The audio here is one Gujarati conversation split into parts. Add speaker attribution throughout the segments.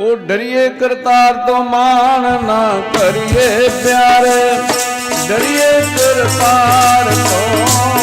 Speaker 1: ਉਹ ਡਰੀਏ ਕਰਤਾਰ ਤੋਂ ਮਾਣ ਨਾ ਕਰੀਏ ਪਿਆਰੇ। ਡਰੀਏ ਕਰਤਾਰ ਤੋਂ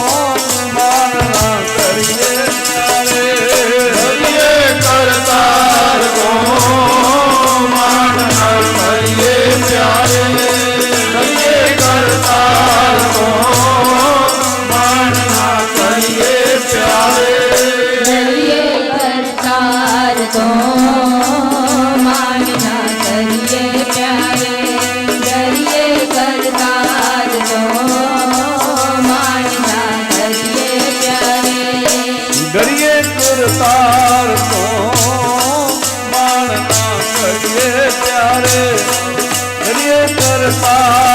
Speaker 1: તાર તો માણના કરીએ ત્યારે કરીએ કરતા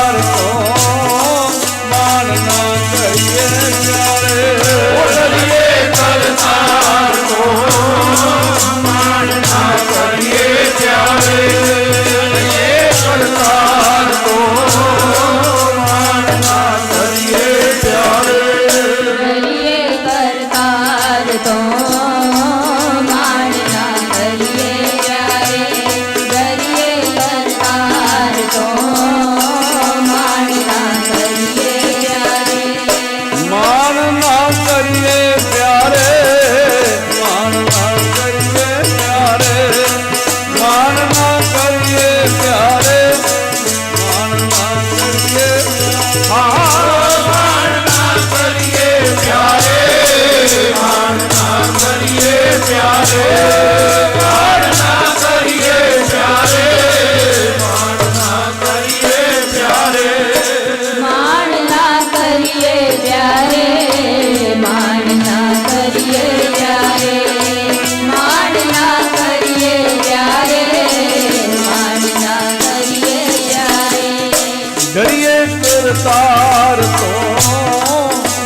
Speaker 1: ડરીએ કરતાર તો.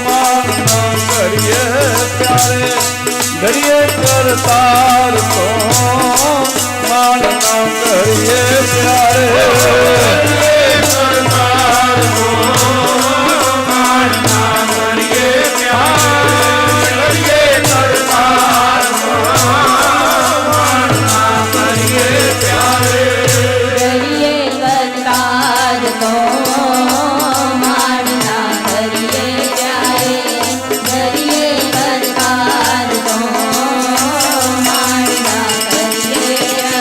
Speaker 1: માના કરીએ ત્યારે ડરીએ કરતાર તો.